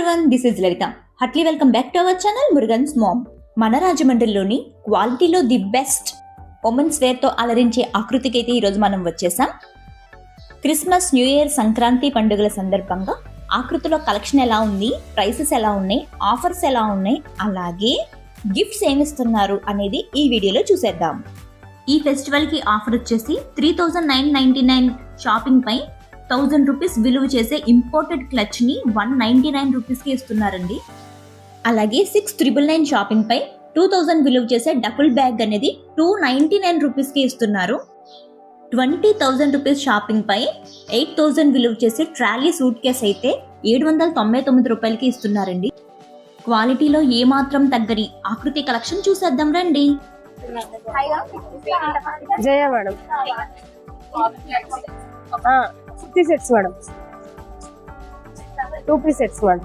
Everyone this is Lalitha హట్లీ welcome back to our channel Murugan's mom మన రాజమండ్రిలోని క్వాలిటీలో the best women's వేర్తో అలరించే ఆకృతికి అయితే ఈరోజు మనం వచ్చేసాం. క్రిస్మస్ న్యూ ఇయర్ సంక్రాంతి పండుగల సందర్భంగా ఆకృతిలో కలెక్షన్ ఎలా ఉంది ప్రైసెస్ ఎలా ఉన్నాయి ఆఫర్స్ ఎలా ఉన్నాయి అలాగే గిఫ్ట్స్ ఏమిస్తున్నారు అనేది ఈ వీడియోలో చూసేద్దాం. ఈ ఫెస్టివల్కి ఆఫర్ వచ్చేసి three thousand nine ninety nine shopping పై థౌజండ్ రూపీస్ విలువ చేసే ఇంపోర్టెడ్ క్లచ్ని వన్ నైంటీ నైన్ రూపీస్కి ఇస్తున్నారండి. అలాగే సిక్స్ త్రిబుల్ నైన్ షాపింగ్ పై టూ థౌజండ్ విలువ చేసే డబుల్ బ్యాగ్ అనేది టూ నైంటీ నైన్ రూపీస్కి ఇస్తున్నారు. ట్వంటీ థౌజండ్ రూపీస్ షాపింగ్ పై ఎయిట్ థౌజండ్ విలువ చేసే ట్రాలీ సూట్ కేస్ అయితే ఏడు వందల తొంభై తొమ్మిది రూపాయలకి ఇస్తున్నారండి. క్వాలిటీలో ఏమాత్రం తగ్గని ఆకృతి కలెక్షన్ చూసేద్దాం రండి. Jaya madam. Fifty sets madam. Two piece sets madam.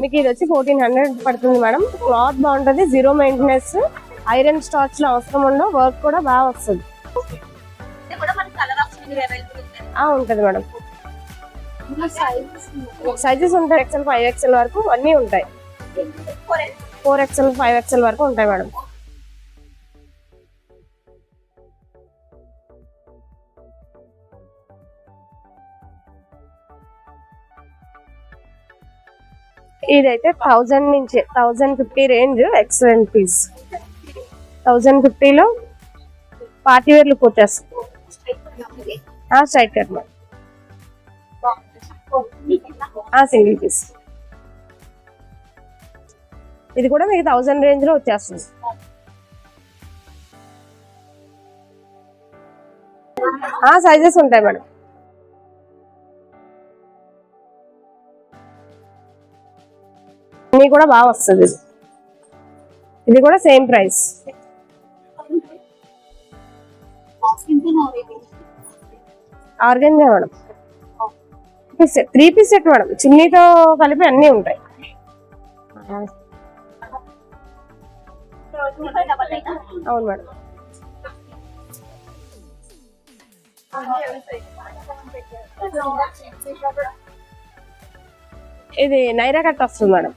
మీకు ఇది వచ్చి ఫోర్టీన్ హండ్రెడ్ పడుతుంది మేడం. క్లాత్ బాగుంటుంది జీరో మెయింటెనెన్స్ ఐరన్ స్టార్చ్లో అవసరం ఉండవు వర్క్ కూడా బాగా వస్తుంది. ఆ, ఉంటది మేడం. సైజెస్ ఉంటాయి ఎక్సెల్ ఫైవ్ ఎక్సెల్ వరకు అన్నీ ఉంటాయి. ఫోర్ ఎక్సెల్ ఫైవ్ ఎక్సెల్ వరకు ఉంటాయి మేడం. ఇదైతే థౌజండ్ నుంచి thousand fifty range excellent piece thousand ఫిఫ్టీలో పార్టీ వేర్లు లుక్ వచ్చేస్తుంది. స్ట్రైట్ కట్ సింగిల్ పీస్ ఇది కూడా మీకు థౌజండ్ రేంజ్లో వచ్చేస్తుంది. సైజెస్ ఉంటాయి మేడం. కూడా బాగా వస్తుంది. ఇది కూడా same price. Organza madam. Three piece set madam. చిన్నీతో కలిపి అన్నీ ఉంటాయి. అవును మేడం. ఇది నైరా కట్ వస్తుంది మేడం.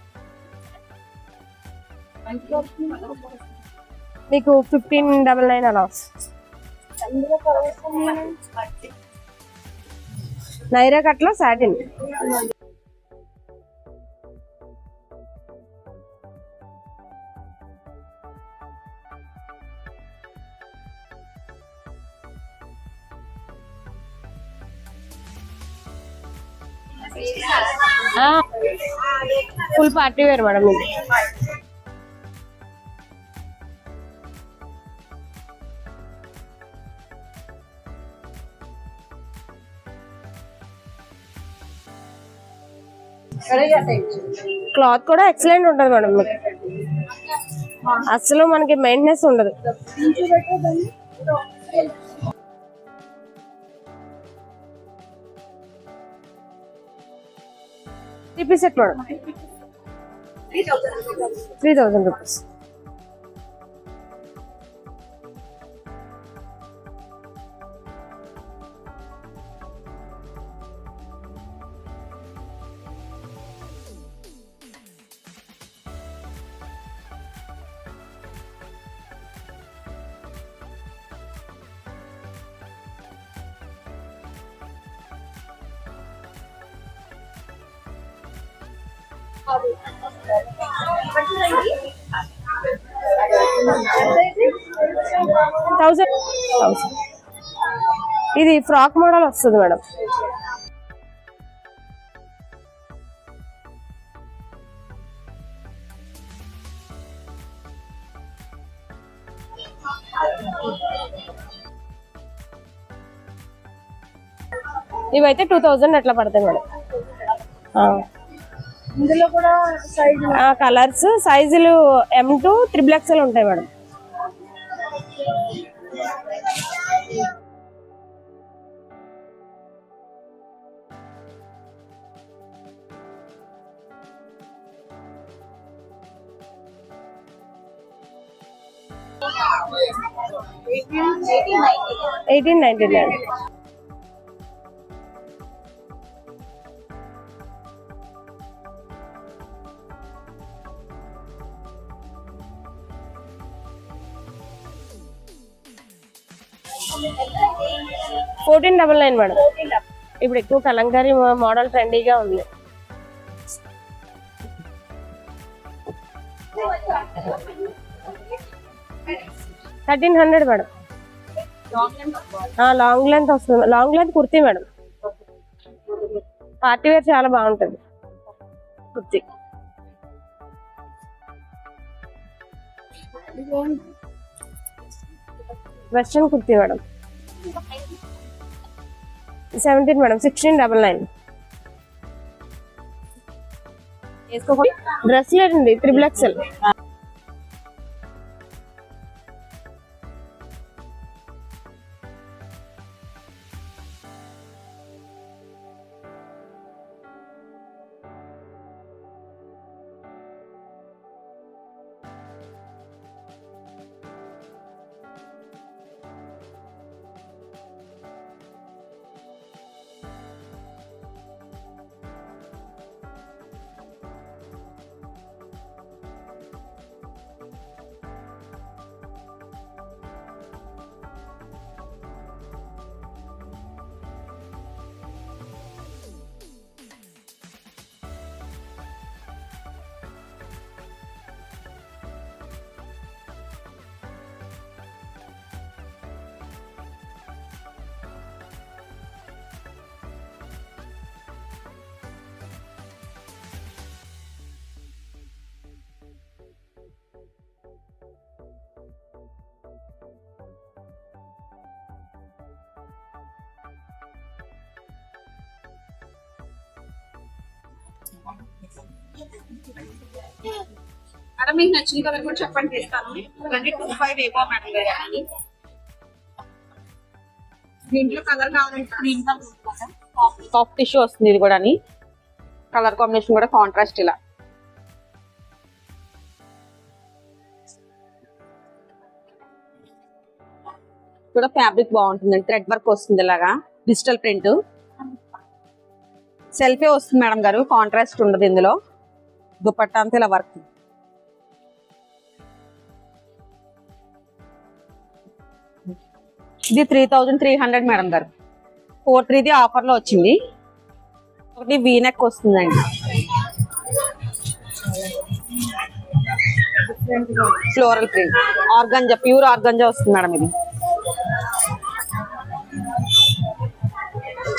మీకు ఫిఫ్టీన్ డబల్ నైన్ అలా నైరా కట్లో satin full party wear madam ఇది. క్లాత్ కూడా ఎక్సలెంట్ ఉంటుంది మేడం మీకు. అసలు మనకి మెయింటెనెన్స్ ఉండదు. Three piece set madam three thousand rupees thousand thousand ఇది ఫ్రాక్ మోడల్ వస్తుంది మేడం. ఇవైతే టూ థౌజండ్ అట్లా పడతాయి మేడం? ఇందులో కూడా సైజ్ కలర్స్ సైజులు ఎం టూ త్రిబుల్ ఎక్స్ఎల్ ఉంటాయి madam. Eighteen ninety nine fourteen double nine madam. ఇప్పుడు ఎక్కువ కలంకారీ మోడల్ ట్రెండీగా ఉంది. Thirteen hundred madam. Long length వస్తుంది. Long length kurti madam. Party wear చాలా బాగుంటుంది. Kurti. Western kurti madam. Seventeen madam sixteen double nine. Dress లేదండి triple XL madam మీకు నచ్చిన కలర్ కూడా చెప్పండి తీస్తాను. ట్వంటీ టూ ఫైవ్ ఏమో మేడం గారు. దీంట్లో కలర్ కావాలంటే దీంట్లో సాఫ్ట్ టిష్యూ వస్తుంది ఇది కూడా కలర్ కాంబినేషన్ కూడా కాంట్రాస్ట్ ఇలా. కూడా ఫ్యాబ్రిక్ బాగుంటుంది థ్రెడ్ వర్క్ వస్తుంది ఇలాగా. డిజిటల్ ప్రింట్ సెల్ఫే వస్తుంది మేడం గారు కాంట్రాస్ట్ ఉండదు ఇందులో. దుపట్టా అంతా ఇలా వర్క్. ఇది three thousand three hundred madam గారు. ఫోర్ త్రీది ఆఫర్లో వచ్చింది. ఒకటి వీనెక్ వస్తుందండి. Floral print organza pure organza వస్తుంది మేడం ఇది.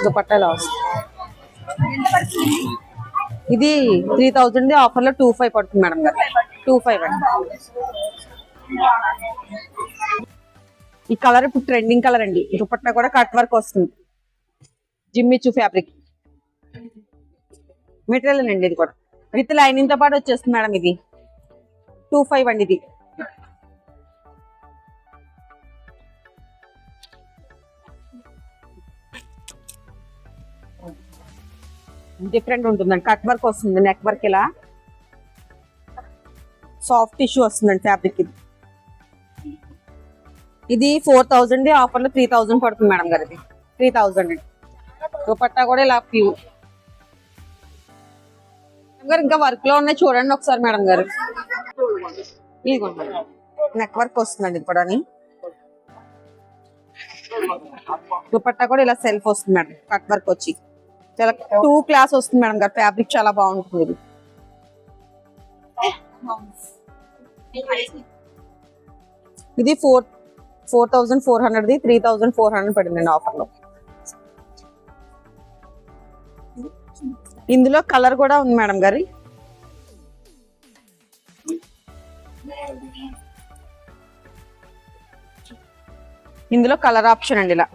దుపట్టలో. వస్తుంది ఇది త్రీ థౌజండ్ ఆఫర్లో టూ ఫైవ్ పడుతుంది మేడం గారు. టూ ఫైవ్ అండి. ఈ కలర్ ఇప్పుడు ట్రెండింగ్ కలర్ అండి. దుపట్టా కూడా కట్ వర్క్ వస్తుంది. జిమ్మిచ్చు ఫ్యాబ్రిక్ మెటీరియల్ అండి ఇది కూడా. విత్ లైనింగ్తో పాటు వచ్చేస్తుంది మేడం ఇది. టూ ఫైవ్ అండి ఇది. డిఫరెంట్ ఉంటుందండి. కట్ వర్క్ వస్తుంది నెక్ వర్క్ ఇలా. సాఫ్ట్ టిష్యూ వస్తుందండి ఫ్యాబ్రిక్ ఇది. ఇది ఫోర్ థౌజండ్ ఆఫర్లో త్రీ థౌజండ్ పడుతుంది మేడం గారు ఇది. త్రీ థౌజండ్ దుపట్టా కూడా ఇలా ప్యూర్ గారు ఇంకా వర్క్లో ఉన్నాయి చూడండి ఒకసారి మేడం గారు. నెక్ వర్క్ వస్తుందండి ఇది అని దుపట్టా కూడా ఇలా సెల్ఫ్ వస్తుంది మేడం కట్ వర్క్ వచ్చి. చాలా టూ క్లాస్ వస్తుంది మేడం గారు. ఫ్యాబ్రిక్ చాలా బాగుంటుంది ఇది. Four four thousand four hundred the three thousand four hundred పడిందండి ఆఫర్లో. ఇందులో కలర్ కూడా ఉంది మేడం గారి. ఇందులో కలర్ ఆప్షన్ అండి ఇలా.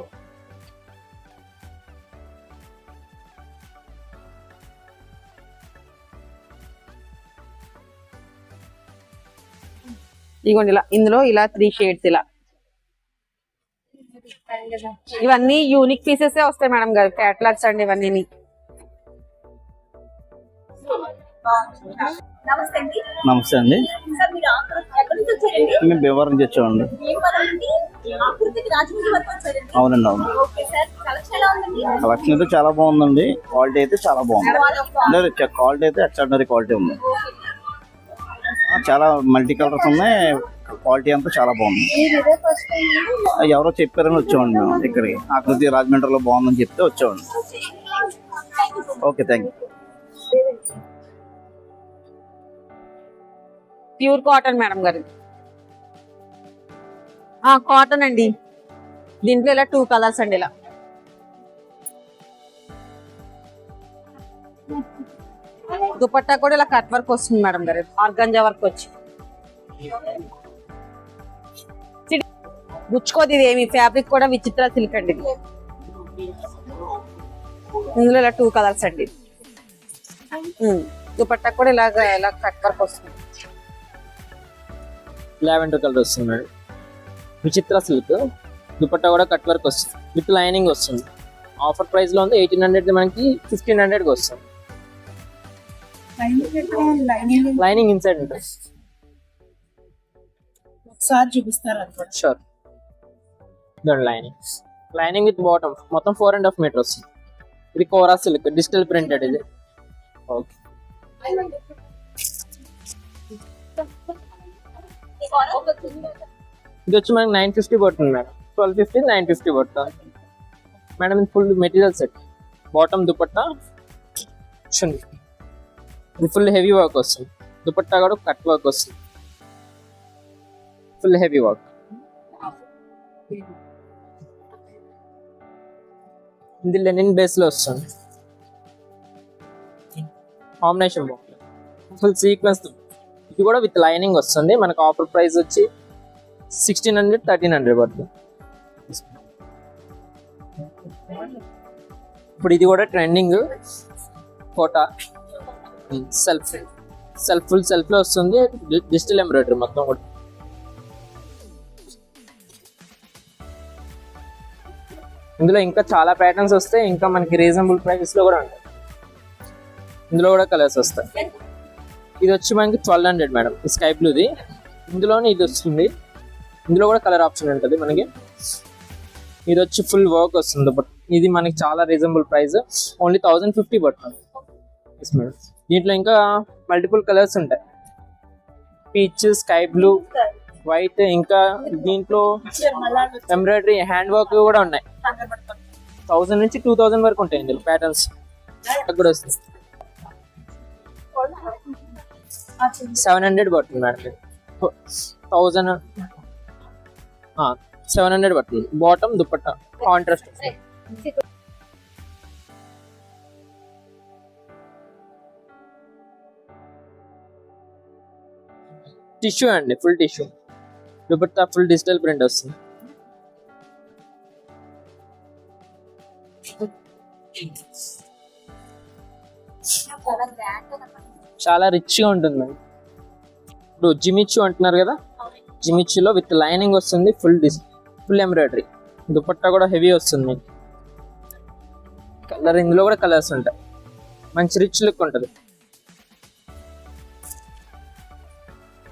ఇదిగోండి ఇలా ఇందులో ఇలా త్రీ షేడ్స్ ఇలా. ఇవన్నీ యూనిక్ పీసెస్ వస్తాయి మేడం గారు క్యాటలాగ్స్ అండి ఇవన్నీ నమస్తే అండి. నమస్తే అండి. సార్ మీరు ఆకృతి ఎక్కడి నుంచి వచ్చారండి? మేము భీమవరం నుంచి వచ్చామండి. అవునండి అవును. ఓకే సార్ కలెక్షన్ అయితే చాలా బాగుందండి. క్వాలిటీ అయితే చాలా బాగుంది. క్వాలిటీ అయితే ఎక్స్ట్రాడినరీ క్వాలిటీ ఉంది. చాలా మల్టీ కలర్స్ ఉన్నాయి. క్వాలిటీ అంతా చాలా బాగుంది. ఎవరో చెప్పారని వచ్చామండి మేము ఇక్కడికి ఆకృతి రాజమండ్రిలో బాగుందని చెప్తే వచ్చామండి. Okay thank you pure cotton madam గారు. కాటన్ అండి. దీంట్లో ఇలా టూ కలర్స్ అండి ఇలా. దుపట్టా కూడా ఇలా కట్ వర్క్ వస్తుంది మేడం గారు. ఆర్గంజా వర్క్ వచ్చి. గుచ్చుకోదు ఇది ఏమి? ఫ్యాబ్రిక్ కూడా విచిత్ర సిల్క్ అండి ఇది. ఇందులో ఇలా టూ కలర్స్ అండి. దుపట్టా కూడా ఇలాగ ఇలా కట్ వర్క్ వస్తుంది. లావెండర్ కలర్ వస్తుంది మేడం. విచిత్ర సిల్క్. దుపట్టా కూడా కట్ వర్క్ వస్తుంది. విత్ లైనింగ్ వస్తుంది. ఆఫర్ ప్రైస్లో ఉంది ఎయిటీన్ హండ్రెడ్ మనకి ఫిఫ్టీన్ హండ్రెడ్కి వస్తుంది. లైనింగ్ ఇన్సైడ్ ఉంటుంది. ఒకసారి చూపిస్తారు? షూర్ దాని లైనింగ్ లైనింగ్ విత్ బాటమ్ మొత్తం ఫోర్ అండ్ హాఫ్ మీటర్ వస్తుంది ఇది కోరా సిల్క్ డిజిటల్ ప్రింటెడ్ ఇది. ఓకే ఇది వచ్చి మనకి నైన్ ఫిఫ్టీ పడుతుంది madam twelve fifty nine fifty పడుతుంది. మేడం ఇది full material set bottom dupatta chunni. Full heavy work వస్తుంది. దుపట్టా కూడా కట్ వర్క్ వస్తుంది. ఫుల్ హెవీ వర్క్ ఇది లెనిన్ బేస్లో వస్తుంది. కాంబినేషన్ వర్క్ ఫుల్ సీక్వెన్స్ ఇది కూడా విత్ లైనింగ్ వస్తుంది. మనకు ఆఫర్ ప్రైస్ వచ్చి సిక్స్టీన్ హండ్రెడ్ థర్టీన్ హండ్రెడ్ పడుతుంది. ఇప్పుడు ఇది కూడా trending Kota. Self self full సెల్ఫ్లో వస్తుంది. డిజిటల్ ఎంబ్రాయిడరీ మొత్తం కూడా. ఇందులో ఇంకా చాలా ప్యాటర్న్స్ వస్తాయి. ఇంకా మనకి రీజనబుల్ ప్రైసెస్లో కూడా ఉంటాయి. ఇందులో కూడా కలర్స్ వస్తాయి. ఇది వచ్చి మనకి ట్వెల్వ్ హండ్రెడ్ మేడం స్కై బ్లూది ఇందులోనే ఇది వస్తుంది. ఇందులో కూడా కలర్ ఆప్షన్ ఉంటుంది మనకి. ఇది వచ్చి ఫుల్ వర్క్ వస్తుంది. బట్ ఇది మనకి చాలా reasonable price only thousand fifty పడుతుంది. దీంట్లో ఇంకా మల్టిపుల్ కలర్స్ ఉంటాయి. పీచ్ స్కై బ్లూ వైట్ ఇంకా దీంట్లో ఎంబ్రాయిడరీ హ్యాండ్ వర్క్ కూడా ఉన్నాయి. థౌసండ్ నుంచి టూ థౌసండ్ వరకు ఉంటాయి ఇందులో ప్యాటర్న్స్ కూడా వస్తుంది. సెవెన్ హండ్రెడ్ పడుతుంది మేడం థౌజండ్ సెవెన్ హండ్రెడ్ పడుతుంది. బాటమ్ దుపట్టా కాంట్రాస్ట్ టిష్యూ అండి full tissue. Dupatta full digital print వస్తుంది. చాలా రిచ్గా ఉంటుంది ఇప్పుడు జిమిచ్చు అంటున్నారు కదా? జిమిచ్చులో విత్ లైనింగ్ వస్తుంది ఫుల్ డిస్ ఫుల్ ఎంబ్రాయిడరీ. దుపట్టా కూడా హెవీ వస్తుంది. కలర్ ఇందులో కూడా కలర్స్ ఉంటాయి. మంచి రిచ్ లుక్ ఉంటుంది.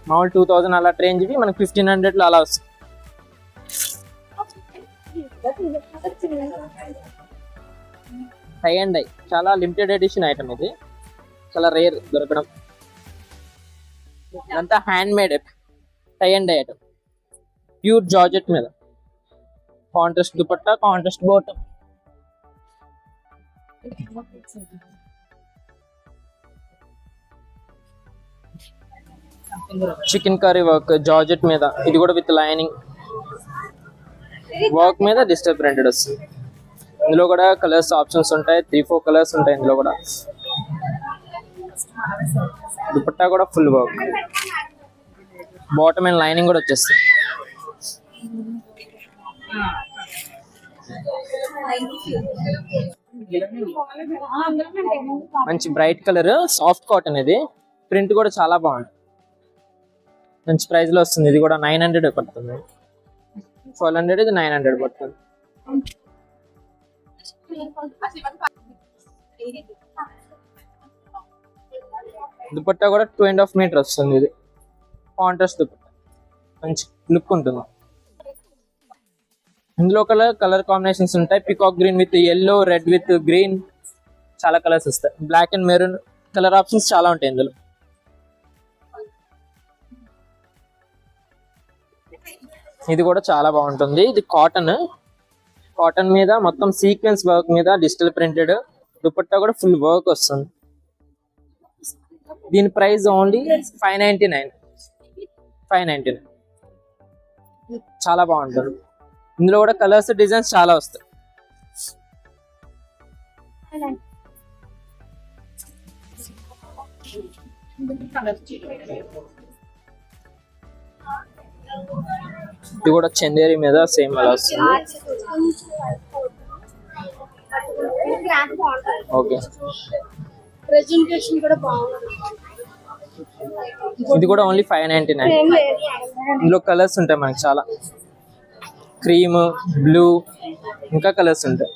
మామూలు టూ థౌజండ్ అలా రేంజ్వి మనకి ఫిఫ్టీన్ హండ్రెడ్లో అలా వస్తుంది. హై అండ్ హై చాలా లిమిటెడ్ ఎడిషన్ ఐటమ్ ఇది. చాలా రేర్ దొరకడం. ఇదంతా handmade tie and item pure georgette మీద. Contrast dupatta contrast bottom chikankari work georgette మీద. ఇది కూడా విత్ లైనింగ్. వర్క్ మీద డిజిటల్ ప్రింటెడ్ వస్తుంది ఇందులో కూడా కలర్స్ ఆప్షన్స్ ఉంటాయి. త్రీ ఫోర్ కలర్స్ ఉంటాయి ఇందులో కూడా. దుపట్టా కూడా full work bottom and lining కూడా వచ్చేస్తుంది. మంచి బ్రైట్ కలర్ సాఫ్ట్ కాటన్ ఇది. ప్రింట్ కూడా చాలా బాగుంటుంది. మంచి ప్రైస్లో వస్తుంది. ఇది కూడా నైన్ హండ్రెడ్ పడుతుంది. ట్వెల్వ్ హండ్రెడ్ ఇది నైన్ హండ్రెడ్ పడుతుంది. దుపట్టా కూడా టూ అండ్ హాఫ్ మీటర్ వస్తుంది ఇది. కాంట్రాస్ట్ దుపట్టా. మంచి లుక్ ఉంటుంది. ఇందులో కలర్ కలర్ కాంబినేషన్స్ ఉంటాయి. Peacock green with yellow red with green చాలా కలర్స్ వస్తాయి. Black and maroon colour options చాలా ఉంటాయి ఇందులో. ఇది కూడా చాలా బాగుంటుంది. ఇది కాటన్ కాటన్ మీద మొత్తం సీక్వెన్స్ వర్క్ మీద డిజిటల్ ప్రింటెడ్ దుపట్టా కూడా ఫుల్ వర్క్ వస్తుంది. దీని price only five ninety nine five ninety nine చాలా బాగుంటుంది. ఇందులో కూడా కలర్స్ డిజైన్స్ చాలా వస్తాయి. ఇది కూడా చందేరి మీద సేమ్ అలా వస్తుంది. ఓకే. ప్రెజెంటేషన్ కూడా బాగుంది. ఇది కూడా ఓన్లీ ఫైవ్ నైన్టీ నైన్ ఇందులో కలర్స్ ఉంటాయి మనకి చాలా. క్రీమ్ బ్లూ ఇంకా కలర్స్ ఉంటాయి.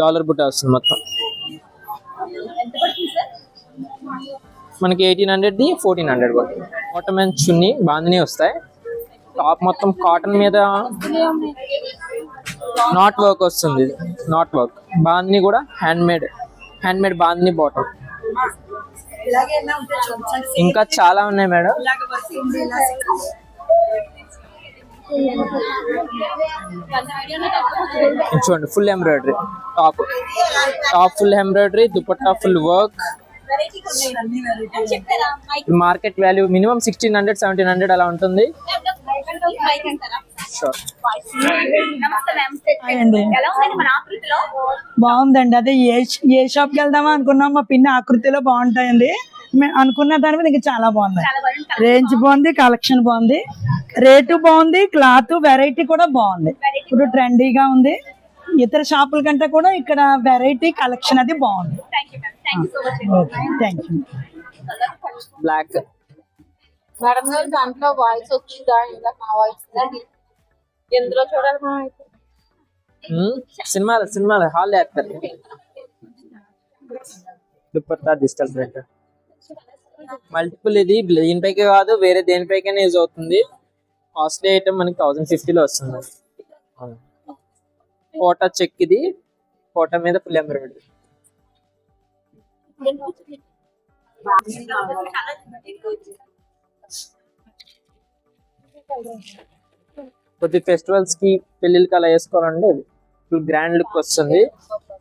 డాలర్ బుట్ట వస్తుంది మొత్తం. మనకి ఎయిటీన్ హండ్రెడ్ది ఫోర్టీన్ హండ్రెడ్ పడుతుంది. కాటన్ అండ్ చున్నీ బాందిని వస్తాయి. టాప్ మొత్తం కాటన్ మీద నాట్ వర్క్ వస్తుంది. నాట్ వర్క్ బాందిని కూడా hand made hand made bandhani bottom ఇంకా చాలా ఉన్నాయి మేడం. చూడండి full embroidery top top full embroidery dupatta full work market value minimum sixteen hundred seventeen hundred అలా ఉంటుంది. బాగుందండి. అదే ఏ ఏ షాప్కి వెళ్దామా అనుకున్నాం మా పిన్ని ఆకృతిలో బాగుంటాయండి. మేము అనుకున్న దాని మీద ఇంకా చాలా బాగున్నాయి రేంజ్ బాగుంది కలెక్షన్ బాగుంది. రేటు బాగుంది. క్లాత్ వెరైటీ కూడా బాగుంది. ఇప్పుడు ట్రెండీగా ఉంది. ఇతర షాపుల కంటే కూడా ఇక్కడ వెరైటీ కలెక్షన్ అది బాగుంది. థ్యాంక్ యూ బ్లాక్ మేడం గారు దాంట్లో వాయిస్ వచ్చిందా? ఇంకా నా వాయిస్ ఎందులో చూడాలి మనం అయితే సినిమాలు సినిమాలు hall actor. Dupatta digital print multiple ఇది దీనిపైకి కాదు వేరే దేనిపైకైనా యూజ్ అవుతుంది. కాస్ట్లీ ఐటమ్ మనకి థౌసండ్ ఫిఫ్టీలో వస్తుంది. కోటా చెక్ ఇది కోటా మీద ఫుల్ ఎంబ్రాయిడరీ. కొద్ది ఫెస్టివల్స్కి పెళ్ళిళ్ళకి అలా వేసుకోవాలంటే ఇది. ఫుల్ గ్రాండ్ లుక్ వస్తుంది.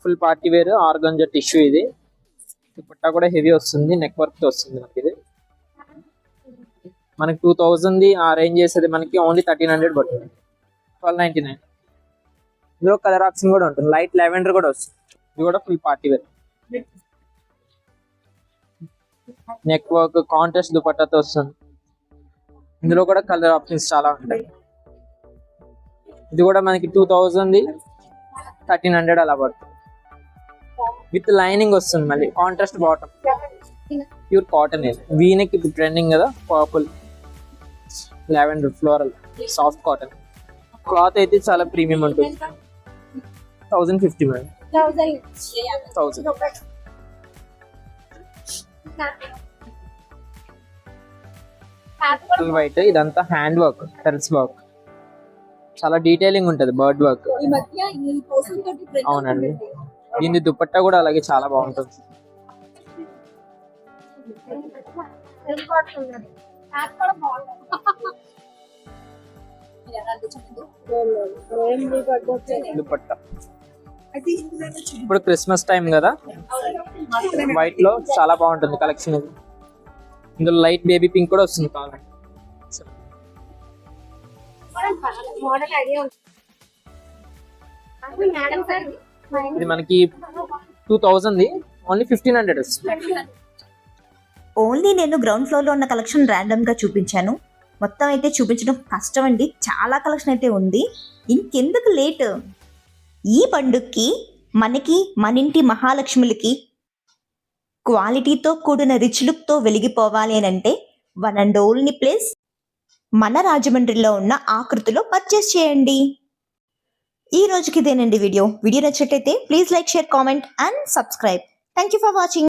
Full party wear organza tissue ఇది. దుపట్టా కూడా హెవీ వస్తుంది. నెక్ వర్క్ వస్తుంది మనకి ఇది. మనకి టూ థౌజండ్ ఆ రేంజ్ చేసేది మనకి ఓన్లీ థర్టీన్ హండ్రెడ్ పడుతుంది. ట్వెల్వ్ నైన్టీ నైన్ ఇందులో కలర్ ఆప్షన్ కూడా ఉంటుంది. లైట్ లెవెండర్ కూడా వస్తుంది. ఇది కూడా full party wear neck work contrast దుపట్టాతో వస్తుంది. ఇందులో కూడా కలర్ ఆప్షన్స్ చాలా ఉంటాయి. ఇది కూడా మనకి టూ థౌజండ్ థర్టీన్ హండ్రెడ్ అలా పడుతుంది. విత్ లైనింగ్ వస్తుంది మళ్ళీ. కాంట్రాస్ట్ బాటమ్ ప్యూర్ కాటన్ ఇది. వీనెక్ ఇప్పుడు ట్రెండింగ్ కదా? Purple lavender floral soft cotton cloth అయితే చాలా ప్రీమియం ఉంటుంది. Thousand fifty madam. Thousand white ఇదంతా హ్యాండ్ వర్క్ టెల్స్ వర్క్ చాలా డీటెయిలింగ్ ఉంటుంది బర్డ్ వర్క్ అవునండి. దీని దుపట్టా కూడా అలాగే చాలా బాగుంటుంది. దుపట్టా ఇప్పుడు క్రిస్మస్ టైం కదా? వైట్లో చాలా బాగుంటుంది కలెక్షన్ ఇది. ఇందులో లైట్ బేబీ పింక్ కూడా వస్తుంది సార్ ఇది మనకి two thousand only fifteen hundred వస్తుంది ఓన్లీ నేను గ్రౌండ్ ఫ్లోర్లో ఉన్న కలెక్షన్ ర్యాండమ్గా చూపించాను. మొత్తం అయితే చూపించడం కష్టం అండి. చాలా కలెక్షన్ అయితే ఉంది. ఇంకెందుకు లేట్? ఈ పండుగకి మనకి మన ఇంటి మహాలక్ష్ములకి క్వాలిటీతో కూడిన రిచ్ లుక్తో వెలిగిపోవాలి అని అంటే వన్ అండ్ ఓన్లీ ప్లేస్ మన రాజమండ్రిలో ఉన్న ఆకృతిలో పర్చేస్ చేయండి. ఈ రోజుకి ఇదేనండి వీడియో. వీడియో నచ్చినట్లయితే please like share comment and subscribe. Thank you for watching.